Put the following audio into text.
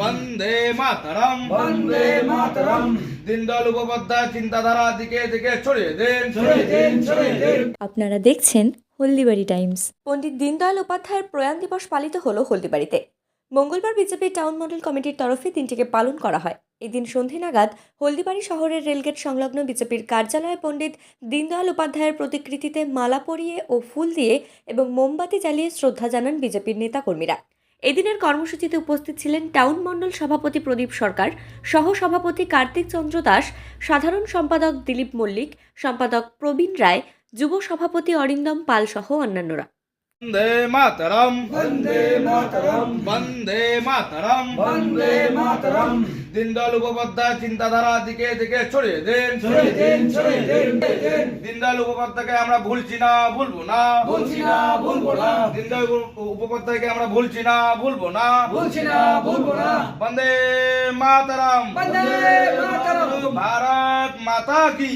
বন্দে মাতরম। বন্দে মাতরম। দীনদয়াল উপাধ্যায় চিন্তাধারা দিকে দিকে ছড়িয়ে দেন। ছড়িয়ে দিন ছড়িয়ে দিন। আপনারা দেখছেন হলদিবাড়ি টাইমস। পণ্ডিত দীনদয়াল উপাধ্যায়ের প্রয়াণ দিবস পালিত হলো হলদিবাড়িতে। মঙ্গলবার বিজেপি টাউন মডেল কমিটির তরফে দিনটিকে পালন করা হয়। এদিন সন্ধে নাগাদ হলদিবাড়ি শহরের রেলগেট সংলগ্ন বিজেপির কার্যালয়ে পণ্ডিত দীনদয়াল উপাধ্যায়ের প্রতিকৃতিতে মালা পরিয়ে ও ফুল দিয়ে এবং মোমবাতি জ্বালিয়ে শ্রদ্ধা জানান বিজেপির নেতাকর্মীরা। এদিনের কর্মসূচিতে উপস্থিত ছিলেন টাউন মণ্ডল সভাপতি প্রদীপ সরকার সহ সভাপতি কার্তিক চন্দ্র দাস, সাধারণ সম্পাদক দিলীপ মল্লিক, সম্পাদক প্রবীণ রায়, যুব সভাপতি অরিন্দম পাল সহ অন্যান্যরা। বন্দে মাতরম। বন্দে মাতরম। বন্দে মাতরম। বন্দে মাতরম। দীনদয়াল উপাধ্যায় চিন্তাধারা দিকে দিকে ছড়িয়ে দেন। ছড়িয়ে দিন ছড়িয়ে দিন দীনদয়াল উপাধ্যায়কে আমরা ভুলছি না ভুলবো না। বলছি না ভুলবো না। দীনদয়াল উপাধ্যায়কে আমরা ভুলছি না ভুলবো না। বলছি না ভুলবো না। বন্দে মাতরম। বন্দে মাতরম। ভারত মাতা কি?